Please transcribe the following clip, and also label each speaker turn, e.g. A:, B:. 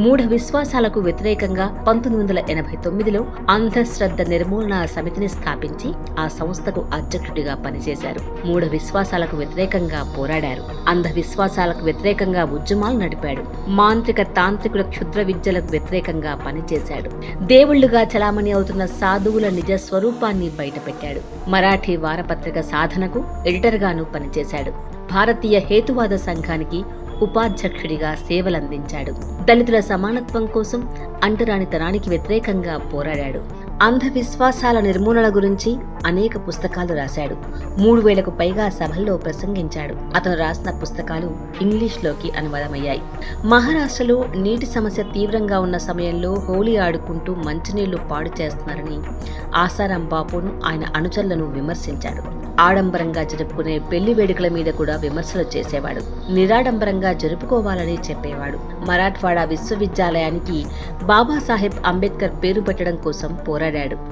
A: మూఢ విశ్వాసాలకు వ్యతిరేకంగా పంతొమ్మిది వందల ఎనభై తొమ్మిదిలో అంధశ్రద్ధ నిర్మూలన సమితిని స్థాపించి ఆ సంస్థకు అధ్యక్షుడిగా పనిచేశారు. మూఢ విశ్వాసాలకు వ్యతిరేకంగా పోరాడారు. అంధవిశ్వాసాలకు వ్యతిరేకంగా ఉద్యమాలు నడిపాడు. మాంత్రిక తాంత్రికుల క్షుద్ర విద్యలకు వ్యతిరేకంగా పనిచేశాడు. దేవుళ్ళుగా చలామణి అవుతున్న సాధువుల నిజ స్వరూపాన్ని బయటపెట్టాడు. మరాఠీ వారపత్రిక సాధనకు ఎడిటర్గాను పనిచేశాడు. భారతీయ హేతువాద సంఘానికి ఉపాధ్యక్షుడిగా సేవలందించాడు. దళితుల సమానత్వం కోసం అంటరానితనానికి వ్యతిరేకంగా పోరాడాడు. అంధవిశ్వాసాల నిర్మూలన గురించి అనేక పుస్తకాలు రాశాడు. మూడు వేలకు పైగా సభల్లో ప్రసంగించాడు. అతను రాసిన పుస్తకాలు ఇంగ్లీష్లోకి అనువాదమయ్యాయి. మహారాష్ట్రలో నీటి సమస్య తీవ్రంగా ఉన్న సమయంలో హోలీ ఆడుకుంటూ మంచినీళ్ళు పాడు చేస్తున్నారని ఆసారాం బాపును ఆయన అనుచరులను విమర్శించాడు. ఆడంబరంగా జరుపుకునే పెళ్ళి వేడుకల మీద కూడా విమర్శలు చేసేవాడు. నిరాడంబరంగా జరుపుకోవాలని చెప్పేవాడు. మరాఠ్వాడా విశ్వవిద్యాలయానికి బాబాసాహెబ్ అంబేద్కర్ పేరు పెట్టడం కోసం పోరాడాడు.